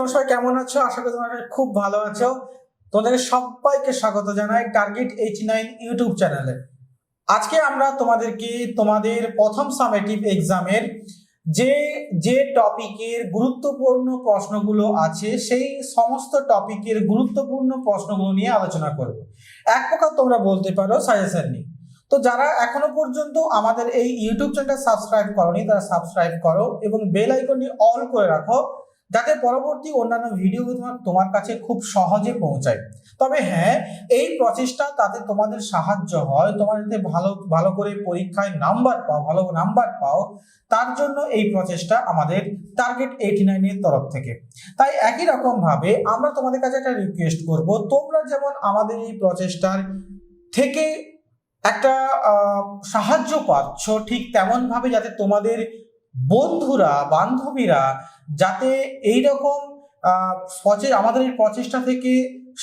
তোমরা সবাই কেমন আছো? আশা করি তোমরা খুব ভালো আছো। তোমাদের সবাইকে স্বাগত জানাই টার্গেট এইচ নাইন ইউটিউব চ্যানেলে আজকে আমরা তোমাদেরকে তোমাদের প্রথম সামেটিভ এক্সামের যে যে টপিকের গুরুত্বপূর্ণ প্রশ্নগুলো আছে, সেই সমস্ত টপিকের গুরুত্বপূর্ণ প্রশ্নগুলো নিয়ে আলোচনা করব। এক প্রকার তোমরা বলতে পারো সাজেশন নিয়ে। তো যারা এখনও পর্যন্ত আমাদের এই ইউটিউব চ্যানেলটা সাবস্ক্রাইব করনি, তারা সাবস্ক্রাইব করো এবং বেল আইকনটি অল করে রাখো। যাতে পরবর্তী অন্যান্য ভিডিওগুলো তোমার তোমার কাছে খুব সহজে পৌঁছায়। তবে হ্যাঁ এই প্রচেষ্টা তাতে তোমাদের সাহায্য হয়, তোমার যাতে ভালো ভালো করে পরীক্ষায় নাম্বার পাও, ভালো নাম্বার পাও, তার জন্য এই প্রচেষ্টা আমাদের টার্গেট এইটি নাইনের তরফ থেকে। তাই একই রকমভাবে আমরা তোমাদের কাছে একটা রিকোয়েস্ট করব, তোমরা যেমন আমাদের এই প্রচেষ্টার থেকে একটা সাহায্য পাচ্ছ ঠিক তেমনভাবে যাতে তোমাদের বন্ধুরা, বান্ধবীরা, যাতে এই রকম আমাদের এই প্রচেষ্টা থেকে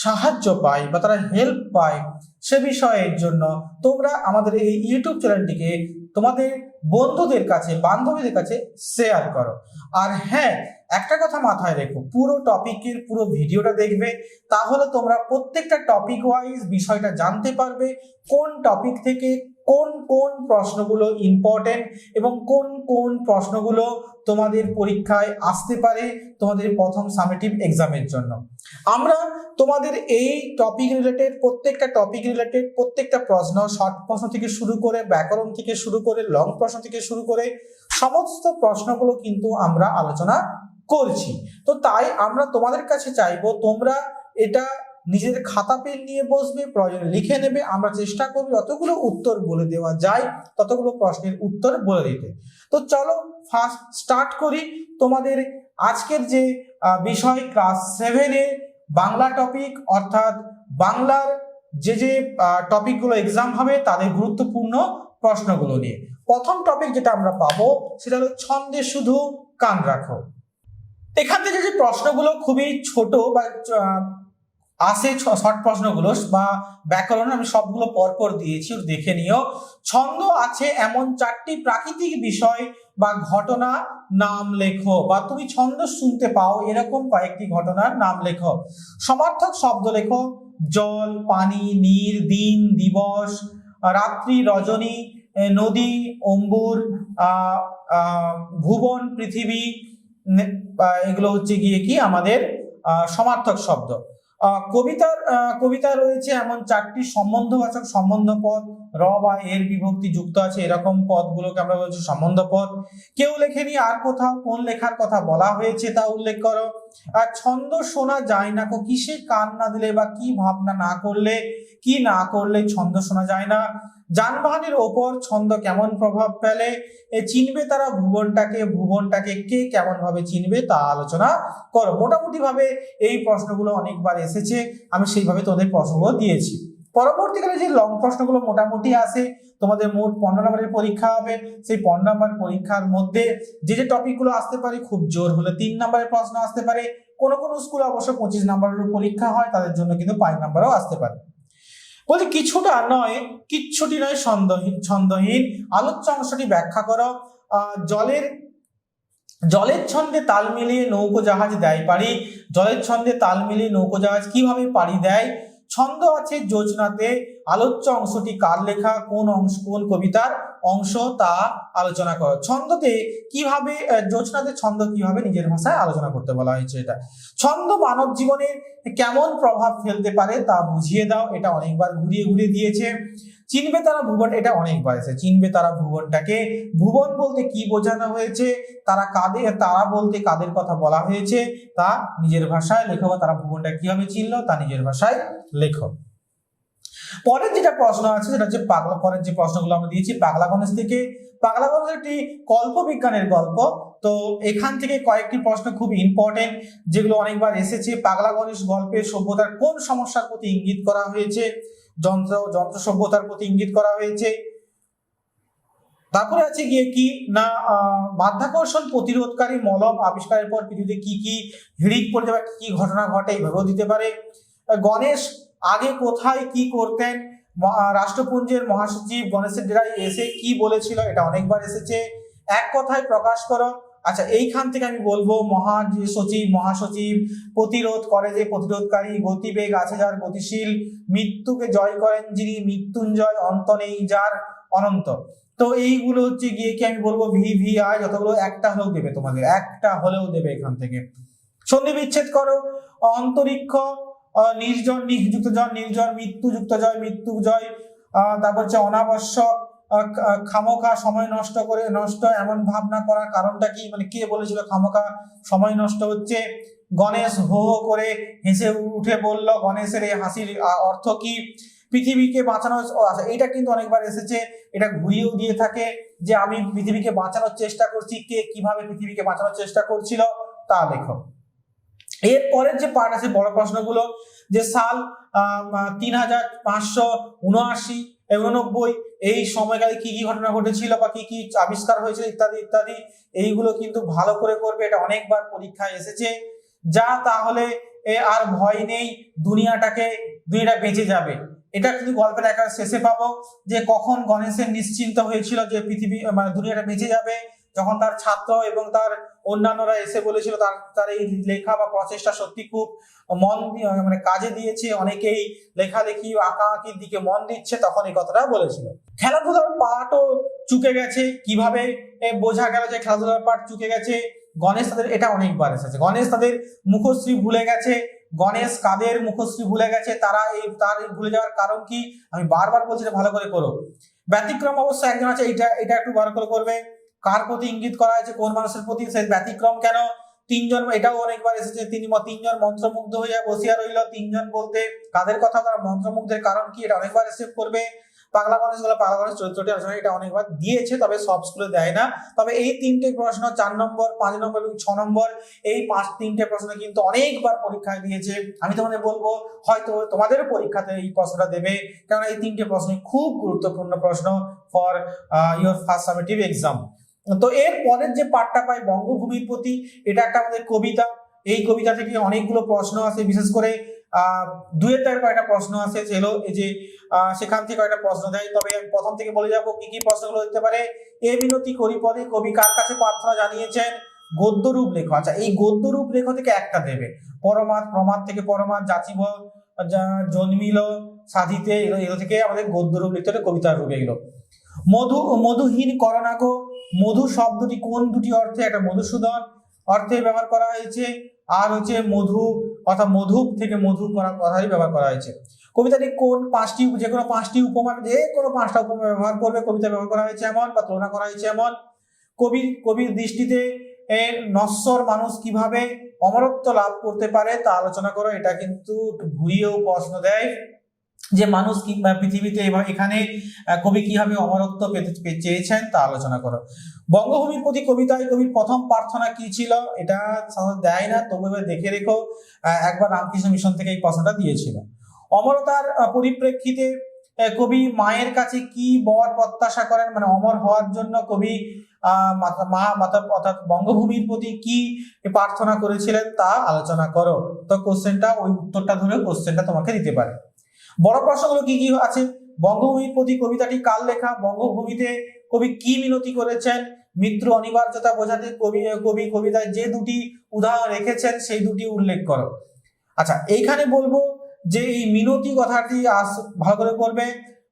সাহায্য পায় বা তারা হেল্প পায় সে বিষয়ের জন্য তোমরা আমাদের এই ইউটিউব চ্যানেলটিকে তোমাদের বন্ধুদের কাছে, বান্ধবীদের কাছে শেয়ার করো। আর হ্যাঁ একটা কথা মাথায় রেখো, পুরো টপিকের পুরো ভিডিওটা দেখবে, তাহলে তোমরা প্রত্যেকটা টপিক ওয়াইজ বিষয়টা জানতে পারবে, কোন টপিক থেকে কোন কোন প্রশ্নগুলো ইম্পর্টেন্ট এবং কোন কোন প্রশ্নগুলো তোমাদের পরীক্ষায় আসতে পারে তোমাদের প্রথম সামেটিভ এক্সামের জন্য। আমরা তোমাদের এই টপিক রিলেটেড প্রত্যেকটা টপিক রিলেটেড প্রত্যেকটা প্রশ্ন শর্ট প্রশ্ন থেকে শুরু করে ব্যাকরণ থেকে শুরু করে লং প্রশ্ন থেকে শুরু করে সমস্ত প্রশ্নগুলো কিন্তু আমরা আলোচনা করছি। তো তাই আমরা তোমাদের কাছে চাইব তোমরা এটা নিজেদের খাতা পেন নিয়ে বসবে, প্রয়োজনে লিখে নেবে, আমরা চেষ্টা করব যতগুলো উত্তর বলে দেওয়া যায়, ততগুলো প্রশ্নের উত্তর বলে দিতে। তো চলো ফার্স্ট স্টার্ট করি। তোমাদের আজকের যে বিষয় ক্লাস সেভেনের বাংলা টপিক অর্থাৎ বাংলার যে যে টপিকগুলো এক্সাম হবে, তাদের গুরুত্বপূর্ণ প্রশ্নগুলো নিয়ে। প্রথম টপিক যেটা আমরা পাবো, সেটা হলো ছন্দে শুধু কান রাখো। এখান থেকে যে প্রশ্নগুলো খুবই ছোট বা আসে শর্ট প্রশ্নগুলো বা ব্যাকরণ আমি সবগুলো পরপর দিয়েছি দেখে নিও। ছন্দ আছে এমন চারটি প্রাকৃতিক বিষয় বা ঘটনা নাম লেখো, বা তুমি ছন্দ শুনতে পাও এরকম কয়েকটি ঘটনার নাম লেখো। সমার্থক শব্দ লেখো, জল, পানি নীর দিন, দিবস, রাত্রি, রজনী নদী, অম্বুর ভুবন, পৃথিবী এগুলো হচ্ছে গিয়ে কি আমাদের সমার্থক শব্দ। কবিতার কবিতা রয়েছে এমন চারটি সম্বন্ধবাচক সম্বন্ধ পদ র বা এর বিভক্তি যুক্ত আছে, এরকম পদগুলোকে আমরা বলছি সম্বন্ধ পদ কেউ লেখেনি আর কোথাও, কোন লেখার কথা বলা হয়েছে তা উল্লেখ করো। আর ছন্দ শোনা যায় না কিসে কান না দিলে বা কি ভাবনা না করলে, কি না করলে ছন্দ শোনা যায় না? যানবাহনের ওপর ছন্দ কেমন প্রভাব ফেলে? চিনবে তারা ভুবনটাকে ভুবনটাকে কে কেমন ভাবে চিনবে তা আলোচনা করো। মোটামুটি ভাবে এই প্রশ্নগুলো অনেকবার এসেছে, আমি সেইভাবে তোমাদের প্রশ্নগুলো দিয়েছি। পরবর্তীকালে যে লং প্রশ্নগুলো মোটামুটি আসে, তোমাদের মোট পনেরো নম্বরের পরীক্ষা হবে। সেই পনেরো নম্বর পরীক্ষার মধ্যে যে যে টপিকগুলো আসতে পারে, খুব জোর হলে তিন নম্বরের প্রশ্ন আসতে পারে। কোনো কোনো স্কুলে অবশ্য পঁচিশ নম্বরের পরীক্ষা হয়, তাদের জন্য কিন্তু পাঁচ নম্বরও আসতে পারে। বলছি, কিছুটা নয়, কিচ্ছুটি নয় ছন্দহীন ছন্দহীন। আলোচ্য অংশটি ব্যাখ্যা করো। জলের জলের ছন্দে তাল মিলিয়ে নৌকো জাহাজ দেয় পারি জলের ছন্দে তাল মিলিয়ে নৌকো জাহাজ কীভাবে পাড়ি দেয়? ছন্দ আছে যোজনাতে, আলোচ্য অংশটি কার লেখা, কোন অংশ, কোন কবিতার অংশ তা আলোচনা করো। ছন্দতে কীভাবে যোজনাতে ছন্দ কীভাবে নিজের ভাষায় আলোচনা করতে বলা হয়েছে এটা? ছন্দ মানব জীবনে কেমন প্রভাব ফেলতে পারে তা বুঝিয়ে দাও। এটা অনেকবার ঘুরিয়ে ঘুরিয়ে দিয়েছে। চিনবে তারা ভুবন, এটা অনেকবার এসে চিনবে তারা ভুবনটাকে। ভুবন বলতে কি বোঝানো হয়েছে? তারা কাদের, তারা বলতে কাদের কথা বলা হয়েছে? তা নিজের ভাষায় লেখো বা তারা ভুবনটা কীভাবে চিনলো, তা নিজের ভাষায় লেখো। পরের যেটা প্রশ্ন আছে, সেটা হচ্ছে পাগলা, পরের যে প্রশ্নগুলো আমরা দিয়েছি, পাগলা গণেশ থেকে। পাগলা গণেশ একটি কল্প বিজ্ঞানের গল্প। তো এখান থেকে কয়েকটি প্রশ্ন খুব ইম্পর্টেন্ট যেগুলো অনেকবার এসেছে। পাগলা গণেশ গল্পের সভ্যতার কোন সমস্যার প্রতি ইঙ্গিত করা হয়েছে? যন্ত্র যন্ত্র সভ্যতার প্রতি ইঙ্গিত করা হয়েছে। তারপরে আছে গিয়ে কি? না মাধ্যাকর্ষণ প্রতিরোধকারী মলম আবিষ্কারের পর পৃথিবীতে কি কি, হিড়িক পড়ে যাবে কি কি ঘটনা ঘটে এইভাবেও দিতে পারে। গণেশ আগে কোথায় কি করতেন? রাষ্ট্রপুঞ্জের মহাসচিব গণেশের ডেরায় এসে কি বলেছিল? এটা অনেকবার এসেছে। এক কথায় প্রকাশ করো। আচ্ছা এইখান থেকে আমি বলব মহা সচিব, মহাসচিব প্রতিরোধ করে যে প্রতিরোধকারী গতিবেগ আছে যার গতিশীল, মৃত্যুকে জয় করেন যিনি মৃত্যুঞ্জয় অন্ত নেই যার অনন্ত। তো এইগুলো হচ্ছে গিয়ে কি আমি বলব ভি ভি আই যতগুলো একটা হলেও দেবে তোমাদের, একটা হলেও দেবে এখান থেকে। সন্ধি বিচ্ছেদ করো, অন্তরিক্ষ নির্জন যুক্ত জয়, নির্জন মৃত্যু যুক্ত জয় মৃত্যু জয় তারপর হচ্ছে অনাবশ্যক খামোখা সময় নষ্ট করে নষ্ট এমন ভাবনা করার কারণটা কি? মানে কে বলেছিল খামোখা সময় নষ্ট হচ্ছে? গণেশ হো করে হেসে উঠে বলল, গণেশের এই হাসির অর্থ কি? পৃথিবীকে বাঁচানো আচ্ছা এটা কিন্তু অনেকবার এসেছে। এটা ঘুরিয়েও দিয়ে থাকে যে আমি পৃথিবীকে বাঁচানোর চেষ্টা করছি। কে কীভাবে পৃথিবীকে বাঁচানোর চেষ্টা করছিল তা লেখো। এর পরের যে পার্ট আছে বড় প্রশ্নগুলো, যে সাল তিন হাজার পাঁচশো উনআশি উননব্বই এই সময়কালে কি কি ঘটনা ঘটেছিল বা কি কি আবিষ্কার হয়েছিল ইত্যাদি ইত্যাদি, এইগুলো কিন্তু ভালো করে করবে, এটা অনেকবার পরীক্ষায় এসেছে। যা তাহলে আর ভয় নেই, দুনিয়াটাকে, দুনিয়াটা বেঁচে যাবে। এটা কিন্তু গল্পের একেবারে শেষে পাবো, যে কখন গণেশের নিশ্চিন্ত হয়েছিল যে পৃথিবী মানে দুনিয়াটা বেঁচে যাবে, যখন তার ছাত্র এবং তার অন্যান্যরা এসে বলেছিল তার তার এই লেখা বা প্রচেষ্টা সত্যি খুব মন মানে কাজে দিয়েছে। অনেকেই লেখালেখি আঁকা আঁকির দিকে মন দিচ্ছে, তখন এই কথাটা বলেছিল। খেলাধুলার পাঠও চুকে গেছে। কীভাবে বোঝা গেল যে খেলাধুলার পাঠ চুকে গেছে? গণেশ তাদের, এটা অনেকবার এসেছে। গণেশ তাদের মুখশ্রী ভুলে গেছে। গণেশ কাদের মুখশ্রী ভুলে গেছে? তারা এই, তার ভুলে যাওয়ার কারণ কি? আমি বারবার বলছি ভালো করে করো ব্যতিক্রম অবশ্য একজন আছে এটা এটা একটু ভালো করে করবে কার প্রতি ইঙ্গিত করা হয়েছে? কোন মানুষের প্রতি? সে ব্যতিক্রম কেন? তিনজন, এটাও অনেকবার এসেছে। তিনি তিনজন মন্ত্রমুগ্ধ হইয়া বসিয়া রইল। তিনজন বলতে কাদের কথা? তারা মন্ত্রমুগ্ধের কারণ কি? এটা অনেকবার এসে করবে। পাগলা গণেশগুলো পাগলা গণেশ চরিত্রটি আলোচনা এটা অনেকবার দিয়েছে, তবে সব স্কুলে দেয় না। তবে এই তিনটে প্রশ্ন, চার নম্বর, পাঁচ নম্বর এবং ছ নম্বর, এই পাঁচ তিনটে প্রশ্ন কিন্তু অনেকবার পরীক্ষায় দিয়েছে। আমি তোমাদের বলব, হয়তো তোমাদের পরীক্ষাতে এই প্রশ্নটা দেবে। কারণ এই তিনটে প্রশ্ন খুব গুরুত্বপূর্ণ প্রশ্ন for your first summative exam তো এর পরের যে পাঠটা পাই বঙ্গভূমির প্রতি, এটা একটা আমাদের কবিতা। এই কবিতা থেকে অনেকগুলো প্রশ্ন আছে বিশেষ করে দুয়ের টাইপের কয়েকটা প্রশ্ন আছে যেগুলো এই যে সেখান থেকে কয়েকটা প্রশ্ন দেয়। তবে প্রথম থেকে বলে যাব, কি কি প্রশ্নগুলো হতে পারে? এ মিনতি করি পদে, কবি কার কাছে প্রার্থনা জানিয়েছেন? গদ্যরূপ লেখো। আচ্ছা এই গদ্যরূপ লেখো থেকে একটা দেবে। পরমাদ প্রমাদ থেকে পরমাদ যাচিব জন্মিল, সাধিতে এগুলো থেকে আমাদের গদ্যরূপ লিখতে হবে কবিতার রূপ এগুলো মধু, মধুহীন করণাকো মধু শব্দটি কোন দুটি অর্থে? একটা মধুসূদন অর্থে ব্যবহার করা হয়েছে আর হচ্ছে মধু অর্থাৎ মধু থেকে মধু করা কথাই ব্যবহার করা হয়েছে। কবিতাটি কোন পাঁচটি, যে কোনো পাঁচটি উপমা, যে কোনো পাঁচটা উপমা ব্যবহার করবে, কবিতা ব্যবহার করা হয়েছে এমন বা তুলনা করা হয়েছে এমন। কবি, কবির দৃষ্টিতে এর নশ্বর মানুষ কীভাবে অমরত্ব লাভ করতে পারে তা আলোচনা করো, এটা কিন্তু ঘুরিয়েও প্রশ্ন দেয়। যে মানুষ কি পৃথিবীতে এবার এখানে কবি কীভাবে অমরত্ব পেতে চেয়েছেন তা আলোচনা করো। বঙ্গভূমির প্রতি কবিতায় কবির প্রথম প্রার্থনা কি ছিল? এটা দেয় না, তবু এবার দেখে রেখো। একবার রামকৃষ্ণ মিশন থেকে এই প্রশ্নটা দিয়েছিল। অমরতার পরিপ্রেক্ষিতে কবি মায়ের কাছে কি বর প্রত্যাশা করেন? মানে অমর হওয়ার জন্য কবি মা মাতা অর্থাৎ বঙ্গভূমির প্রতি কি প্রার্থনা করেছিলেন তা আলোচনা করো। তো কোশ্চেনটা ওই উত্তরটা ধরে কোশ্চেনটা তোমাকে দিতে পারে। বড় প্রশ্নগুলো কি কি আছে? বঙ্গভূমির প্রতি কবিতাটি কাল লেখা? বঙ্গভূমিতে কবি কি মিনতি করেছেন? মৃত্যু অনিবার্যতা বোঝাতে কবি কবি কবিতায় যে দুটি উদাহরণ রেখেছেন, সেই দুটি উল্লেখ করো। আচ্ছা এইখানে বলব যে এই মিনতি কথাটি আস, ভালো করে করবে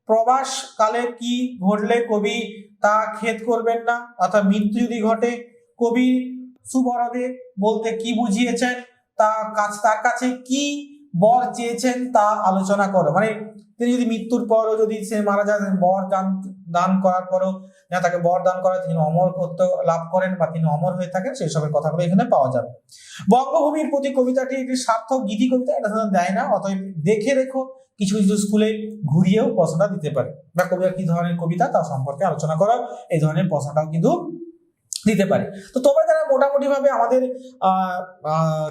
প্রবাস কালে কি ঘটলে কবি তা খেদ করবেন না? অর্থাৎ মৃত্যু যদি ঘটে, কবি সুবরদে বলতে কি বুঝিয়েছেন? তা কাছ, তার কাছে কি বর চেয়েছেন তা আলোচনা করো। মানে তিনি যদি মৃত্যুর পরও যদি সে মারা যান বর দান দান করার পরও না তাকে বর দান করা তিনি অমর করতে লাভ করেন বা তিনি অমর হয়ে থাকেন, সেই সবের কথাগুলো এখানে পাওয়া যাবে। বঙ্গভূমির প্রতি কবিতাটি একটি সার্থক গীতি কবিতা, এটা দেয় না, অতএব দেখে রেখো, কিছু কিছু স্কুলে ঘুরিয়েও প্রশ্নটা দিতে পারে। বা কবিতা কি ধরনের কবিতা তা সম্পর্কে আলোচনা করো এই ধরনের প্রশ্নটাও কিন্তু দিতে পারে। তো তোমরা যারা মোটামুটি ভাবে আমাদের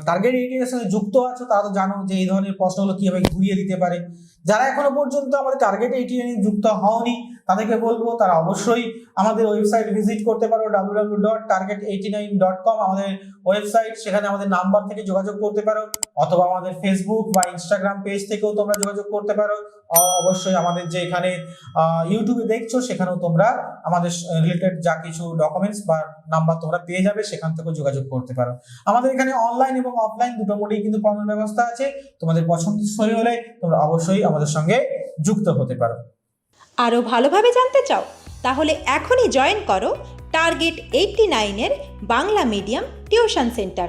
টার্গেট এরিয়ার সাথে যুক্ত আছো, তারা তো জানো যে এই ধরনের প্রশ্নগুলো কীভাবে ঘুরিয়ে দিতে পারে। যারা এখনও পর্যন্ত আমাদের টার্গেট এইটিএন যুক্ত হওনি, তাদেরকে বলব তারা অবশ্যই আমাদের ওয়েবসাইট ভিজিট করতে পারো W W dot target eighty nine dot com আমাদের ওয়েবসাইট সেখানে আমাদের নাম্বার থেকে যোগাযোগ করতে পারো। অথবা আমাদের ফেসবুক বা ইনস্টাগ্রাম পেজ থেকেও তোমরা যোগাযোগ করতে পারো। অবশ্যই আমাদের যে এখানে ইউটিউবে দেখছ, সেখানেও তোমরা আমাদের রিলেটেড যা কিছু ডকুমেন্টস বা নাম্বার তোমরা পেয়ে যাবে, সেখান থেকেও যোগাযোগ করতে পারো। আমাদের এখানে অনলাইন এবং অফলাইন দুটো মোটেই কিন্তু পড়ানোর ব্যবস্থা আছে। তোমাদের পছন্দসই হলে তোমরা অবশ্যই আমাদের সঙ্গে যুক্ত হতে পারো। আরও ভালোভাবে জানতে চাও, তাহলে এখনই জয়েন করো টার্গেট এইটটি নাইনের Bangla medium tuition centre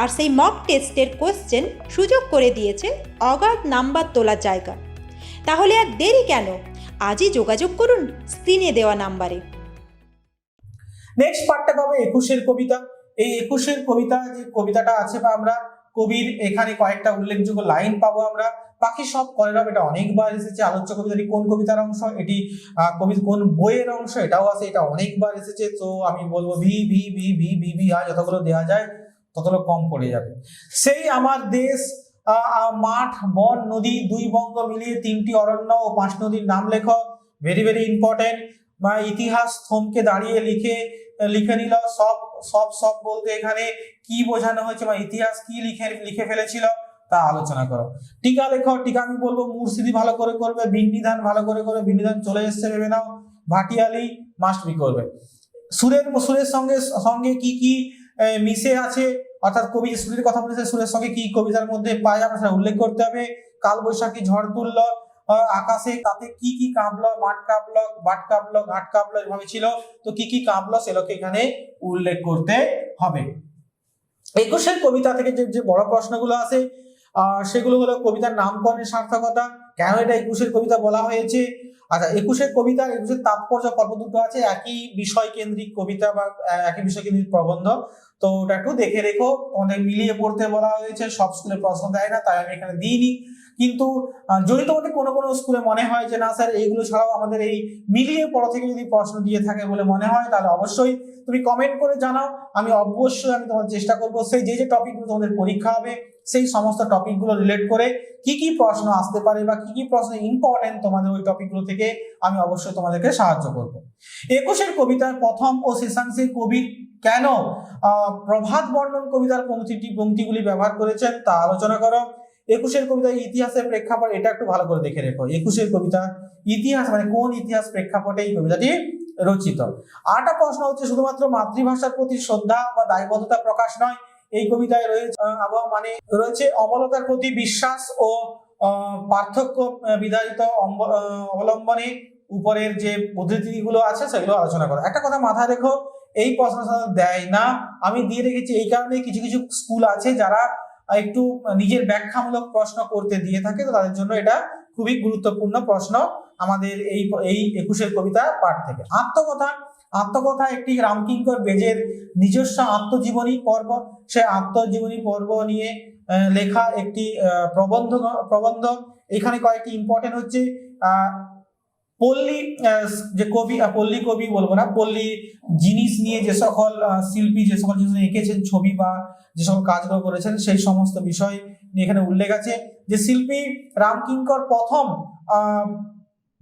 আর সেই মক টেস্টের কোশ্চেন সুযোগ করে দিয়েছে অগাধ নাম্বার তোলার জায়গা। তাহলে আর দেরি কেন? আজই যোগাযোগ করুন স্ক্রিনে দেওয়া নাম্বারে নেক্সট পার্টটা পাবো একুশের কবিতা। এই একুশের কবিতা, যে কবিতাটা আছে বা আমরা কবির এখানে কয়েকটা উল্লেখযোগ্য লাইন পাবো আমরা। বাকি সব কলেরাম এটা অনেকবার এসেছে। আলোচ্য কবিতাটি কোন কবিতার অংশ? এটি কবি কোন বইয়ের অংশ? এটাও আছে, এটা অনেকবার এসেছে। তো আমি বলব V V V V V V, আর যতগুলো দেওয়া যায় ততগুলো কম পড়ে যাবে। সেই আমার দেশ মাঠ, বন, নদী, দুই বঙ্গ মিলিয়ে তিনটি অরণ্য ও পাঁচ নদীর নাম লেখো। ভেরি ভেরি ইম্পর্টেন্ট বা ইতিহাস থমকে দাঁড়িয়ে লিখে লিখে নিল। সব সব সব বলতে এখানে কি বোঝানো হয়েছে বা ইতিহাস কি লিখে লিখে ফেলেছিল তা আলোচনা করো। টিকা লেখো, টিকা আমি বলব মুর্শিদি ভালো করে করবে, বিন্নিধান ভালো করে করে বিন্নিধান চলে এসছে ভেবে নাও। ভাটিয়ালি মাস্ট বি করবে। সুরের সুরের সঙ্গে সঙ্গে কি কি মিশে আছে। অর্থাৎ কবি সুরের কথা বলেছে, সুরের সঙ্গে কি কবিতার মধ্যে পাওয়া যাবে সেটা উল্লেখ করতে হবে। কাল বৈশাখী ঝড় তুলল আকাশে তাতে কি কি কাঁপলো, মাঠ কাঁপলো, বাট কাঁপলো, ঘাট কাঁপলো, এভাবে ছিল। তো কি কি কাঁপলো, সেগুলোকে এখানে উল্লেখ করতে হবে। একুশের কবিতা থেকে যে যে বড় প্রশ্নগুলো আছে সেগুলো হলো কবিতার নামকরণের সার্থকতা কেন এটা একুশের কবিতা বলা হয়েছে? আচ্ছা একুশের কবিতা, একুশের তাৎপর্য পর্ব দুটো আছে। একই বিষয় কেন্দ্রিক কবিতা বা একই বিষয় কেন্দ্রিক প্রবন্ধ। তো ওটা একটু দেখে রেখো। তোমাদের মিলিয়ে পড়তে বলা হয়েছে। সব স্কুলে প্রশ্ন দেয় না, তাই আমি এখানে দিইনি। কিন্তু যদি তোমাদের কোনো কোনো স্কুলে মনে হয় যে, না স্যার, এইগুলো ছাড়াও আমাদের এই মিলিয়ে পড়া থেকে যদি প্রশ্ন দিয়ে থাকে বলে মনে হয়, তাহলে অবশ্যই তুমি কমেন্ট করে জানাও। আমি অবশ্যই, আমি তোমার চেষ্টা করব। সেই যে যে টপিকগুলো তোমাদের পরীক্ষা হবে, সেই সমস্ত টপিকগুলো রিলেট করে কি কি প্রশ্ন আসতে পারে বা কি কি প্রশ্ন ইম্পর্টেন্ট তোমাদের ওই টপিকগুলো থেকে আমি অবশ্যই তোমাদেরকে সাহায্য করব। একুশের কবিতার প্রথম ও শেষাংশে কবি কেন প্রভাত বর্ণন কবিতার পংক্তিটি পংক্তিগুলি ব্যবহার করেছেন তা আলোচনা করো। একুশের কবিতা ইতিহাসের প্রেক্ষাপট এটা একটু ভালো করে দেখে রেখো। একুশের কবিতা ইতিহাস মানে কোন ইতিহাস প্রেক্ষাপটে এই কবিতাটি রচিত? আরেকটা প্রশ্ন হচ্ছে, শুধুমাত্র মাতৃভাষার প্রতি শ্রদ্ধা বা দায়বদ্ধতা প্রকাশ নয় এই কবিতায় রয়েছে আবহাওয়া মানে রয়েছে অমলতার প্রতি বিশ্বাস ও পার্থক্য বিধারিত অবলম্বনে উপরের যে উদ্ধৃতিগুলো আছে সেগুলো আলোচনা করো। একটা কথা মাথায় রেখো, এই প্রশ্ন দেয় না। আমি দিয়ে রেখেছি এই কারণে কিছু কিছু স্কুল আছে যারা একটু নিজের ব্যাখ্যামূলক প্রশ্ন করতে দিয়ে থাকে, তো তাদের জন্য এটা খুবই গুরুত্বপূর্ণ প্রশ্ন আমাদের এই এই একুশের কবিতা পাঠ থেকে। আত্মকথা আত্মকথা একটি রামকিঙ্কর বেজের নিজস্ব আত্মজীবনী পর্ব। সে আত্মজীবনী পর্ব নিয়ে লেখা একটি প্রবন্ধ প্রবন্ধ। এখানে কয়েকটি ইম্পর্টেন্ট হচ্ছে পল্লী যে কবি পল্লী কবি বলব না, পল্লী জিনিস নিয়ে যে সকল শিল্পী যে সকল জিনিস এঁকেছেন, ছবি বা যে সকল কাজগুলো করেছেন, সেই সমস্ত বিষয় নিয়ে এখানে উল্লেখ আছে। যে শিল্পী রামকিঙ্কর প্রথম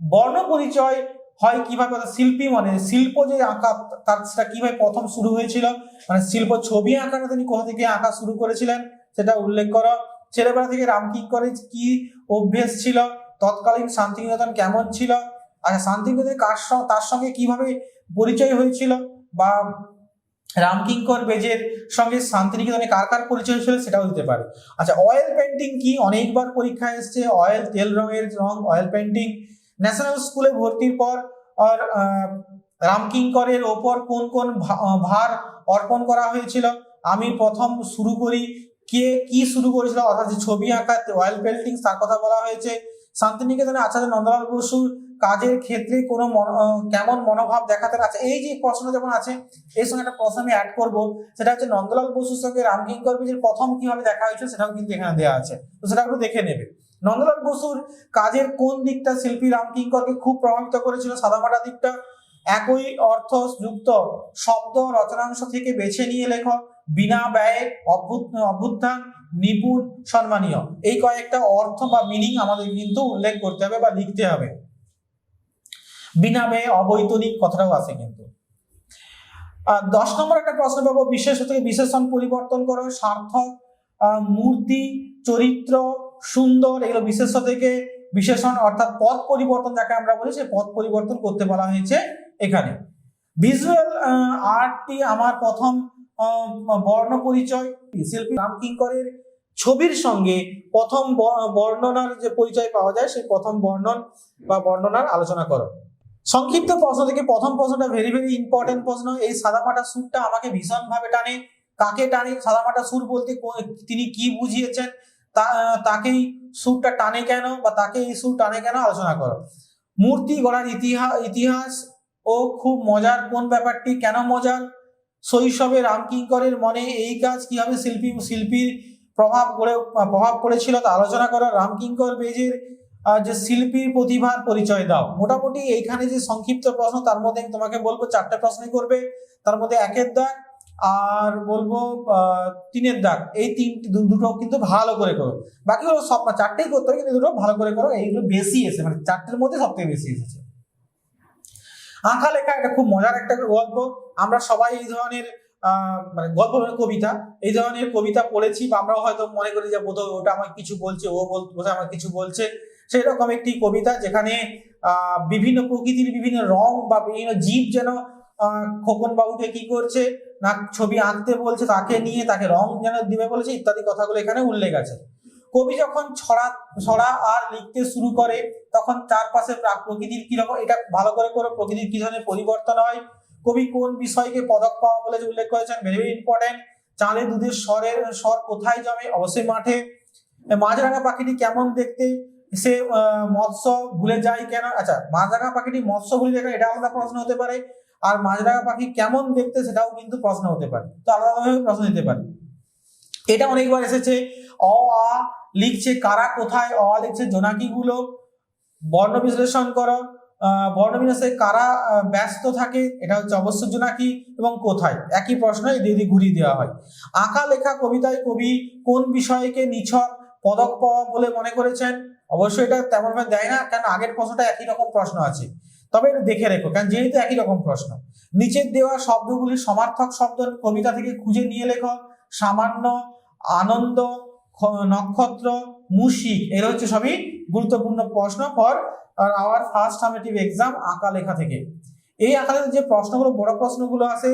বর্ণ পরিচয় হয় কীভাবে অর্থাৎ শিল্পী মানে শিল্প যে আঁকা, তার সেটা কীভাবে প্রথম শুরু হয়েছিল মানে শিল্প ছবি আঁকাটা তিনি কোথা থেকে আঁকা শুরু করেছিলেন, সেটা উল্লেখ করো। ছেলেবেলা থেকে রামকিঙ্করের কি অভ্যেস ছিল, তৎকালীন শান্তিনিকেতন কেমন ছিল আচ্ছা শান্তিনিকেতন কার সঙ্গে, তার সঙ্গে কীভাবে পরিচয় হয়েছিল, বা রামকিঙ্কর বেজের সঙ্গে শান্তিনিকেতনে কার কার পরিচয় ছিল সেটাও দিতে পারে। আচ্ছা অয়েল পেন্টিং কি? অনেকবার পরীক্ষায় এসছে অয়েল তেল রঙের রং অয়েল পেন্টিং ন্যাশনাল স্কুলে ভর্তির পর আর রামকিঙ্করের ওপর কোন কোন ভার অর্পণ করা হয়েছিল? আমি প্রথম শুরু করি কে, কি শুরু করেছিল? অর্থাৎ ছবি আঁকা অয়েল পেন্টিং তার কথা বলা হয়েছে। শান্তিনিকেতনে আচার্য নন্দলাল বসুর কাজের ক্ষেত্রে কোনো মন- কেমন মনোভাব দেখাতে আছে এই যে প্রশ্ন যেমন আছে, এর সঙ্গে একটা প্রশ্ন আমি অ্যাড করব। সেটা হচ্ছে নন্দলাল বসুর সঙ্গে রামকিঙ্কর বীজের প্রথম কীভাবে দেখা হয়েছিল, সেটাও কিন্তু এখানে দেওয়া আছে। তো সেটা একটু দেখে নেবে। নন্দলাল বসুর কাজের কোন দিকটা শিল্পী রামকিঙ্করকে খুব প্রভাবিত করেছিল? সাদামাটা দিকটা। একই অর্থ যুক্ত শব্দ রচনাংশ থেকে বেছে নিয়ে লেখক বিনা ব্যয়ে অভ্যুত অভ্যুত্থান, নিপুণ, সম্মানীয়। এই কয়েকটা অর্থ বা মিনিং আমাদের কিন্তু উল্লেখ করতে হবে বা লিখতে হবে। বিনা ব্যয়ে অবৈতনিক কথাটাও আছে কিন্তু। দশ নম্বর একটা প্রশ্ন পাবো। বিশেষ থেকে বিশেষণ পরিবর্তন করো। সার্থক মূর্তি, চরিত্র সুন্দর, এগুলো বিশেষ থেকে বিশেষণ অর্থাৎ পথ পরিবর্তন যাকে আমরা বলি, সেই পদ পরিবর্তন করতে বলা হয়েছে এখানে। ভিজুয়াল আর্টটি আমার প্রথম বর্ণ পরিচয়। শিল্পী রামকিঙ্করের ছবির সঙ্গে প্রথম বর্ণনার যে পরিচয় পাওয়া যায়, সেই প্রথম বর্ণন বা বর্ণনার আলোচনা করো। সংক্ষিপ্ত প্রশ্ন থেকে প্রথম প্রশ্নটা ভেরি ভেরি ইম্পর্টেন্ট প্রশ্ন। এই সাদামাটা সুরটা আমাকে ভীষণ ভাবে টানে। কাকে টানে? সাদামাটা সুর বলতে তিনি কি বুঝিয়েছেন? তাকেই সুরটা টানে কেন বা তাকে এই সুর টানে কেন আলোচনা করো। মূর্তি গড়ার ইতিহাস ইতিহাস ও খুব মজার কোন ব্যাপারটি? কেন মজার? শৈশবে রামকিঙ্করের মনে এই কাজ কীভাবে শিল্পী, শিল্পীর প্রভাব গড়ে, প্রভাব পড়েছিল তা আলোচনা করো। রামকিঙ্কর বেজের যে শিল্পীর প্রতিভার পরিচয় দাও। মোটামুটি এইখানে যে সংক্ষিপ্ত প্রশ্ন, তার মধ্যে আমি তোমাকে বলব, চারটে প্রশ্নই করবে। তার মধ্যে একের দাগ আর বলব তিনের দাগ। এই তিনটি দুটো কিন্তু ভালো করে করো। বাকিগুলো সব চারটেই করতে হবে, কিন্তু দুটো ভালো করে করো। এইগুলো বেশি এসে মানে চারটের মধ্যে সব থেকে বেশি এসেছে। আঁকা লেখা এটা খুব মজার একটা গল্প। আমরা সবাই এই ধরনের মানে গল্প মানে কবিতা। এই ধরনের কবিতা পড়েছি বা আমরাও হয়তো মনে করি যে বোধহয় ওটা আমাকে কিছু বলছে, ও বোধহয় আমাকে কিছু বলছে। সেই রকম একটি কবিতা যেখানে বিভিন্ন প্রকৃতির বিভিন্ন রং বা বিভিন্ন জীব যেন খোকন বাবুকে কি করছে? না, ছবি আঁকতে বলছে, তাকে নিয়ে তাকে রং যেন দিবে বলেছে, ইত্যাদি কথাগুলো এখানে উল্লেখ আছে। কবি যখন ছড়া ছড়া আর লিখতে শুরু করে, তখন চারপাশে প্রা- প্রকৃতির কীরকম এটা ভালো করে করে, প্রকৃতির কি ধরনের পরিবর্তন হয়? কবি কোন বিষয়কে পদক পাওয়া বলে উল্লেখ করেছেন? ভেরি ভেরি ইম্পর্টেন্ট চালে দুধের স্বরের, স্বর কোথায় জমে? অবশ্যই মাঠে। মাছরাঙা পাখিটি কেমন দেখতে? সে মৎস্য ভুলে যায় কেন? আচ্ছা মাছরাঙা পাখিটি মৎস্য ভুলে যায়? এটা আলাদা প্রশ্ন হতে পারে। আর মাছরাঙা পাখি কেমন দেখতে সেটাও কিন্তু প্রশ্ন হতে পারে। তো আলাদাভাবে প্রশ্ন দিতে পারে। এটা অনেকবার এসেছে। অ আ লিখছে কারা কোথায়? অ আ লিখছে জোনাকিগুলো। বর্ণ বিশ্লেষণ করো। আহ, বর্ণ বিন্যাসে কারা ব্যস্ত থাকে এটা হচ্ছে অবশ্য জোনাকি এবং কোথায়? একই প্রশ্ন এদিকে ঘুরিয়ে দেওয়া হয়। আঁকা লেখা কবিতায় কবি কোন বিষয়কে নিছক পদক পাওয়া বলে মনে করেছেন? অবশ্যই এটা তেমন ভাবে দেয় না কারণ আগের প্রশ্নটা একই রকম প্রশ্ন আছে। তবে এটা দেখে রেখো, কারণ যেহেতু একই রকম প্রশ্ন। নিচের দেওয়া শব্দগুলি সমার্থক শব্দ কবিতা থেকে খুঁজে নিয়ে লেখো। সামান্য, আনন্দ নক্ষত্র, মুশিক, এর হচ্ছে সবই গুরুত্বপূর্ণ প্রশ্ন for our first summative exam আঁকা লেখা থেকে। এই আঁকাতে যে প্রশ্নগুলো, বড় প্রশ্নগুলো আছে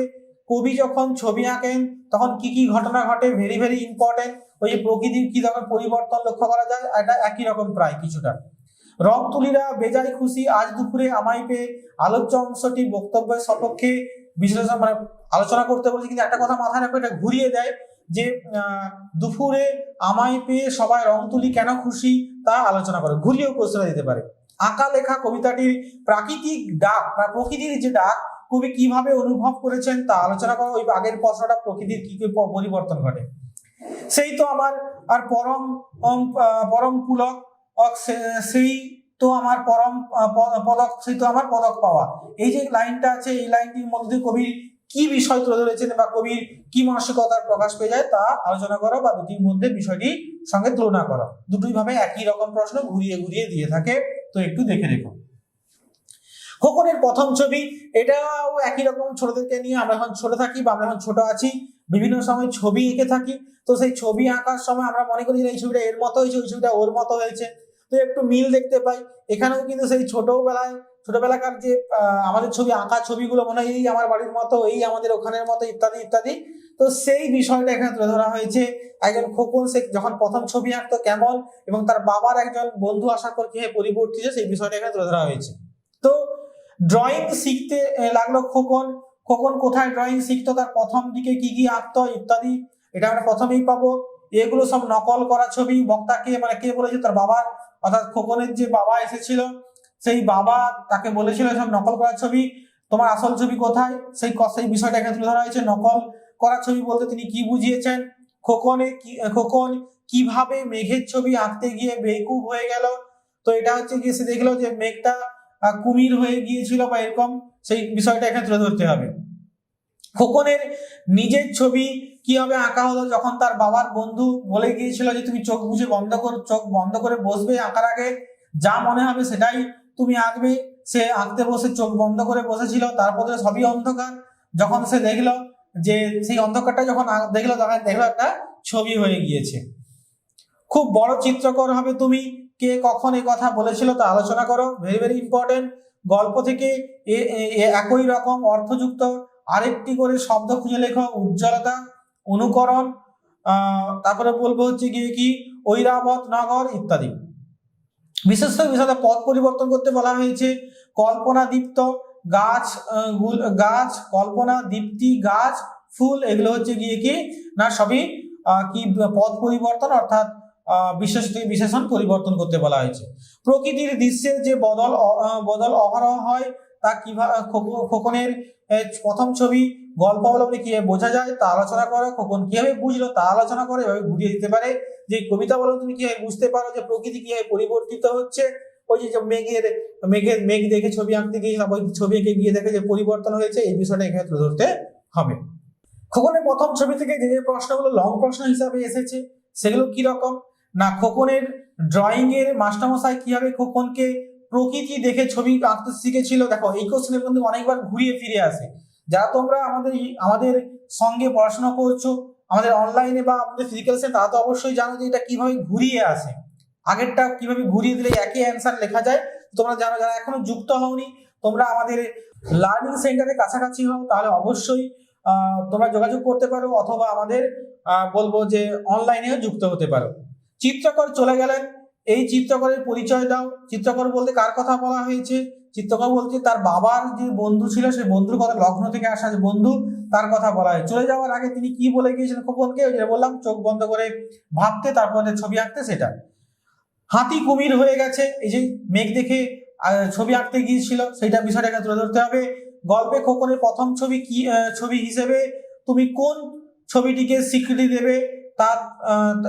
কবি যখন ছবি আঁকেন, তখন কি কি ঘটনা ঘটে ভেরি ভেরি ইম্পর্টেন্ট ওই যে প্রকৃতির কি রকম পরিবর্তন লক্ষ্য করা যায়, এটা একই রকম প্রায় কিছুটা। রং তুলিরা বেজায় খুশি আজ দুপুরে আমায় পেয়ে আলোচ্য অংশটি বক্তব্যের সপক্ষে বিশ্লেষণ মানে আলোচনা করতে বলছে। কিন্তু একটা কথা মাথায় রাখো, এটা ঘুরিয়ে দেয় যে দুপুরে আমায় পেয়ে সবাই রং তুলি কেন খুশি তা আলোচনা করে। ঘুরিয়েও প্রশ্ন দিতে পারে। আঁকা লেখা কবিতাটির প্রাকৃতিক ডাক বা প্রকৃতির যে ডাক, কবি কীভাবে অনুভব করেছেন তা আলোচনা করা। ওই আগের প্রশ্নটা প্রকৃতির কি কি পরিবর্তন ঘটে। সেই তো আমার আর পরম পরম পুলক সেই তো আমার পরম পদক, সেই তো আমার পদক পাওয়া। এই যে লাইনটা আছে, এই লাইনটির মধ্যে কবির কি বিষয় তুলে ধরেছেন বা কবির কি মানসিকতার প্রকাশ পেয়ে যায় তা আলোচনা করো বা দুটির মধ্যে বিষয়টি সঙ্গে তুলনা করো। দুটোই ভাবে একই রকম প্রশ্ন ঘুরিয়ে ঘুরিয়ে দিয়ে থাকে, তো একটু দেখে রেখো। খোকনের প্রথম ছবি, এটাও একই রকম ছোটদেরকে নিয়ে আমরা এখন ছোট থাকি বা আমরা এখন ছোট আছি। বিভিন্ন সময় ছবি এঁকে থাকি। তো সেই ছবি আঁকার সময় আমরা মনে করি এই ছবিটা এর মতো হয়েছে ওই ছবিটা ওর মতো হয়েছে। তো একটু মিল দেখতে পাই। এখানেও কিন্তু সেই ছোটবেলায়, ছোটবেলাকার যে আমাদের ছবি আঁকা ছবিগুলো মনে হয়, এই আমার বাড়ির মতো, এই আমাদের ওখানের মতো, ইত্যাদি ইত্যাদি। তো সেই বিষয়টা এখানে তুলে ধরা হয়েছে। একজন খোকন, সে যখন প্রথম ছবি আঁকতো কেমন এবং তার বাবার একজন বন্ধু আসার পর কীভাবে পরিবর্তিত, সেই বিষয়টা এখানে তুলে ধরা হয়েছে। তো ড্রয়িং শিখতে লাগল খোকন। খোকন কোথায় ড্রয়িং শিখতো, তার প্রথম দিকে কি কি আঁকতো ইত্যাদি, এটা আমরা প্রথমেই পাবো। এগুলো সব নকল করা ছবি, বক্তাকে মানে কে বলেছে, তার বাবার অর্থাৎ খোকনের যে বাবা এসেছিল, সেই বাবা তাকে বলেছিল সব নকল করা ছবি, তোমার আসল ছবি কোথায়? সেই সেই বিষয়টা এখানে তুলে ধরা হয়েছে, নকল করা ছবি বলতে তিনি কি বুঝিয়েছেন? খোকনে খোকন কীভাবে মেঘের ছবি আঁকতে গিয়ে বেকুব হয়ে গেল? তো এটা হচ্ছে গিয়ে সে দেখল যে মেঘটা কুমির হয়ে গিয়েছিল বা এরকম, সেই বিষয়টা এখানে তুলে ধরতে হবে। খোকনের নিজের ছবি কীভাবে আঁকা হলো যখন তার বাবার বন্ধু বলে গিয়েছিল যে তুমি চোখ বুঝে বন্ধ কর, চোখ বন্ধ করে বসবে আঁকার আগে, যা মনে হবে সেটাই তুমি আঁকবে। সে আঁকতে বসে চোখ বন্ধ করে বসেছিল, তারপরে সবই অন্ধকার। যখন সে দেখল যে সেই অন্ধকারটা যখন দেখল, তখন দেখল একটা ছবি হয়ে গিয়েছে। খুব বড় চিত্রকর হবে তুমি কে কখন এই কথা বলেছিল তা আলোচনা করো। ভেরি ভেরি ইম্পর্টেন্ট গল্প থেকে একই রকম অর্থযুক্ত। আরেকটি করে শব্দ খুঁজে লেখো, উজ্জ্বলতা, অনুকরণ। তারপরে বলব হচ্ছে গিয়ে কি, ঐরাবত, নগর ইত্যাদি। বিশেষ করে বিষয়টা পথ পরিবর্তন করতে বলা হয়েছে, কল্পনা দীপ্ত, গাছ গাছ, কল্পনা, দীপ্তি, গাছ, ফুল, এগুলো হচ্ছে গিয়ে কি, না সবই কি, পথ পরিবর্তন অর্থাৎ আহ, বিশেষ থেকে বিশেষণ পরিবর্তন করতে বলা হয়েছে। প্রকৃতির দৃশ্যের যে বদল বদল অহরহ হয় তা কীভাবে খোকনের প্রথম ছবি গল্প অবলম্বনে কীভাবে বোঝা যায় তা আলোচনা করো খোকন কীভাবে বুঝলো তা আলোচনা করে এভাবে ঘুরিয়ে দিতে পারে। যে কবিতা বলো তুমি কীভাবে বুঝতে পারো যে প্রকৃতি কীভাবে পরিবর্তিত হচ্ছে? ওই যে যে মেঘের মেঘের মেঘ দেখে ছবি আঁকতে গিয়ে ওই ছবি এঁকে গিয়ে দেখে যে পরিবর্তন হয়েছে এই বিষয়টা এখানে তুলে ধরতে হবে। খোকনের প্রথম ছবি থেকে যে যে প্রশ্নগুলো লং প্রশ্ন হিসাবে এসেছে সেগুলো কি রকম না, খোকনের ড্রয়িং এর মাস্টারমশাই কীভাবে খোকনকে প্রকৃতি দেখে ছবি আঁকতে শিখেছিল, দেখো, এই কোশ্চেনের কিন্তু অনেকবার ঘুরিয়ে ফিরে আসে। যারা তোমরা আমাদের আমাদের সঙ্গে পড়াশোনা করছ, আমাদের অনলাইনে বা আমাদের ফিজিক্যাল সেন্টার তারা তো অবশ্যই জানো যে এটা কীভাবে ঘুরিয়ে আসে। আগেরটা কীভাবে ঘুরিয়ে দিলে একই অ্যান্সার লেখা যায়। তোমরা জানো যারা এখনও যুক্ত হওনি, তোমরা আমাদের লার্নিং সেন্টারের কাছাকাছি হও, তাহলে অবশ্যই তোমরা যোগাযোগ করতে পারো, অথবা আমাদের বলব যে অনলাইনেও যুক্ত হতে পারো। চিত্রকর চলে গেলেন। এই চিত্রকরের পরিচয় দাও। চিত্রকর বলতে কার কথা বলা হয়েছে? চিত্রকর বলতে তার বাবার যে বন্ধু ছিল, সেই বন্ধুর কথা লগ্ন থেকে আসা যে বন্ধু, তার কথা বলা হয়। চলে যাওয়ার আগে তিনি কি বলে গিয়েছিলেন খোকনকে? ওই যে বললাম, চোখ বন্ধ করে ভাবতে, তারপরে ছবি আঁকতে সেটা। হাতি কুমির হয়ে গেছে। এই যে মেঘ দেখে ছবি আঁকতে গিয়েছিল, সেইটা বিষয়টাকে তুলে ধরতে হবে। গল্পে খোকনের প্রথম ছবি কি ছবি হিসেবে তুমি কোন ছবিটিকে স্বীকৃতি দেবে? তা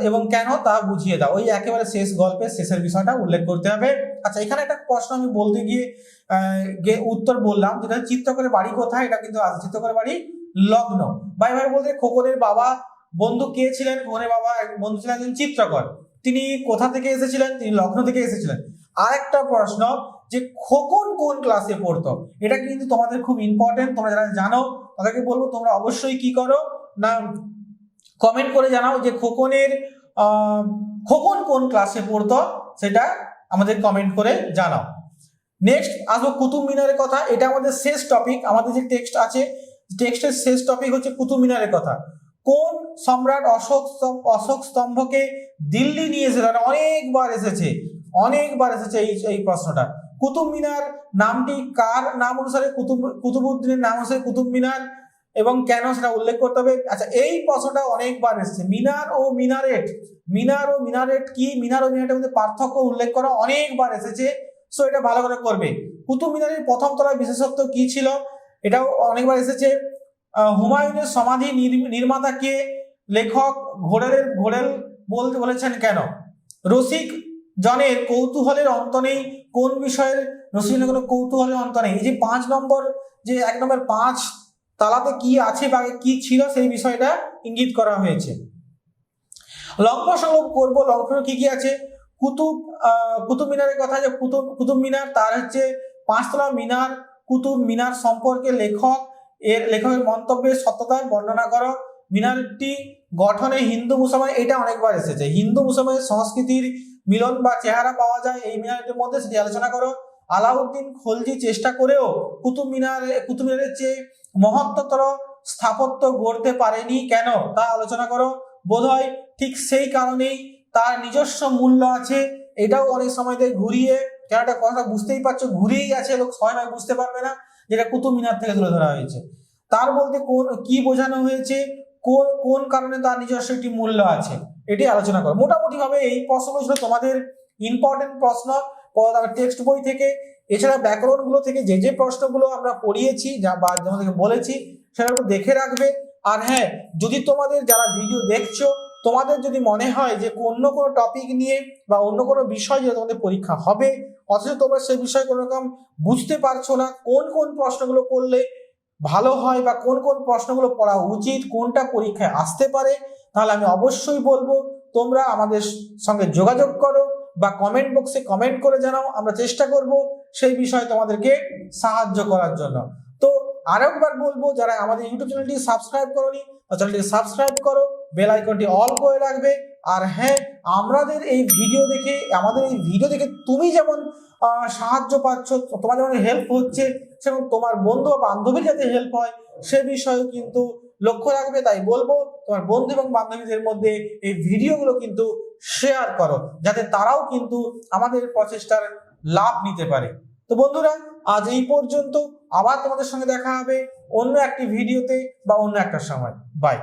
এবং কেন তা বুঝিয়ে দাও। ওই একেবারে শেষ গল্পের শেষের বিষয়টা উল্লেখ করতে হবে। আচ্ছা এখানে একটা প্রশ্ন আমি বলতে গিয়ে উত্তর বললাম, যেটা চিত্রকরের বাড়ি কোথায়? এটা কিন্তু আছে চিত্রকরের বাড়ি লগ্ন। ভাই ভাই বলতে খোকনের বাবা, বন্ধু কে ছিলেন? খোকনের বাবা বন্ধু ছিলেন একজন চিত্রকর। তিনি কোথা থেকে এসেছিলেন? তিনি লগ্ন থেকে এসেছিলেন। আর একটা প্রশ্ন, যে খোকন কোন ক্লাসে পড়তো? এটা কিন্তু তোমাদের খুব ইম্পর্টেন্ট তোমরা যারা জানো, তাদেরকে বলব তোমরা অবশ্যই কি করো? না কমেন্ট করে জানাও যে খোকনের খোকন কোন ক্লাসে পড়তো, সেটা আমাদের কমেন্ট করে জানাও। নেক্সট আসব কুতুব মিনারের কথা, এটা আমাদের শেষ টপিক আমাদের যে টেক্সট আছে টেক্সটের শেষ টপিক হচ্ছে কুতুব মিনারের কথা। কোন সম্রাট অশোক অশোক স্তম্ভকে দিল্লি নিয়ে এসেছিল অনেকবার এসেছে অনেকবার এসেছে এই এই প্রশ্নটা। কুতুব মিনার নামটি কার নাম অনুসারে? কুতুব কুতুবুদ্দিনের নাম অনুসারে কুতুব মিনার এবং কেন সেটা উল্লেখ করতে হবে? আচ্ছা এই প্রশ্নটা অনেকবার এসেছে। মিনার ও মিনারেট মিনার ও মিনারেট কি? মিনার ও মিনারেটের মধ্যে পার্থক্য উল্লেখ করা অনেকবার এসেছে। সো এটা ভালো করে করবে। কুতুব মিনারের প্রথম তলার বিশেষত্ব কি ছিল? এটাও অনেকবার এসেছে। হুমায়ুনের সমাধি নির্ম- নির্মাতাকে লেখক ঘোড়েলের, ঘোড়েল বলতে বলেছেন কেন? রসিক জনের কৌতূহলের অন্ত নেই। কোন বিষয়ের? রসিকের কোনো কৌতূহলের অন্ত নেই। এই যে পাঁচ নম্বর, যে এক নম্বর পাঁচ তালাতে কি আছে বা কি ছিল সেই বিষয়টা ইঙ্গিত করা হয়েছে। লম্ব সংলোপ করব লম্ব কি কি আছে? কুতুব কুতুব মিনারের কথা যে কুতুব কুতুব মিনার, তার হচ্ছে পাঁচতলা মিনার, কুতুব মিনার সম্পর্কে লেখক, এর লেখকের মন্তব্যের সত্যতার বর্ণনা করো। মিনারটি গঠনে হিন্দু মুসলমান, এটা অনেকবার এসেছে। হিন্দু মুসলমানের সংস্কৃতির মিলন বা চেহারা পাওয়া যায় এই মিনারটির মধ্যে, সেটি আলোচনা করো। আলাউদ্দিন খলজি চেষ্টা করেও কুতুব মিনারে, কুতুব মিনারের চেয়ে মহত্তর স্থাপত্য গড়তে পারেনি কেন? তা আলোচনা করো। বোধহয় ঠিক সেই কারণেই তার নিজস্ব মূল্য আছে। এটাও অনেক সময় ঘুরিয়ে, কেন একটা কথা বুঝতেই পারছ, ঘুরিয়েই আছে লোক সবাই নয় বুঝতে পারবে না, যেটা কুতুব মিনার থেকে তুলে ধরা হয়েছে। তার বলতে কোন, কি বোঝানো হয়েছে, কোন কোন কারণে তার নিজস্ব একটি মূল্য আছে? এটি আলোচনা করো। মোটামুটি ভাবে এই প্রশ্নগুলো ছিল তোমাদের ইম্পর্টেন্ট প্রশ্ন। টেক্সট বই থেকে, এছাড়া ব্যাকরণগুলো থেকে যে যে প্রশ্নগুলো আমরা পড়িয়েছি যা বা তোমাদেরকে বলেছি সেগুলো দেখে রাখবে। আর হ্যাঁ যদি তোমাদের যারা ভিডিও দেখছ, তোমাদের যদি মনে হয় যে অন্য কোনো টপিক নিয়ে বা অন্য কোনো বিষয় নিয়ে তোমাদের পরীক্ষা হবে, অথচ তোমরা সেই বিষয়ে কোনো রকম বুঝতে পারছ না, কোন কোন প্রশ্নগুলো করলে ভালো হয় বা কোন কোন প্রশ্নগুলো পড়া উচিত, কোনটা পরীক্ষায় আসতে পারে, তাহলে আমি অবশ্যই বলব, তোমরা আমাদের সঙ্গে যোগাযোগ করো। বা কমেন্ট বক্সে কমেন্ট করে জানাও, আমরা চেষ্টা করব সেই বিষয়ে তোমাদেরকে সাহায্য করার জন্য। তো আরেকবার বলব, যারা আমাদের ইউটিউব চ্যানেলটি সাবস্ক্রাইব করোনি চ্যানেলটি সাবস্ক্রাইব করো বেল আইকনটি অল করে রাখবে। আর হ্যাঁ আমাদের এই ভিডিও দেখে, আমাদের এই ভিডিও দেখে তুমি যেমন সাহায্য পাচ্ছ, তোমার যেমন হেল্প হচ্ছে, সেরকম তোমার বন্ধু বা বান্ধবীর যাতে হেল্প হয়, সে বিষয়েও কিন্তু লক্ষ্য রাখবে। তাই বলব, তোমার বন্ধু এবং বান্ধবীদের মধ্যে এই ভিডিওগুলো কিন্তু শেয়ার করো, যাতে তারাও কিন্তু আমাদের প্রচেষ্টার লাভ নিতে পারে। তো বন্ধুরা, আজ এই পর্যন্ত। আবার তোমাদের সঙ্গে দেখা হবে অন্য একটি ভিডিওতে বা অন্য একটা সময়। বাই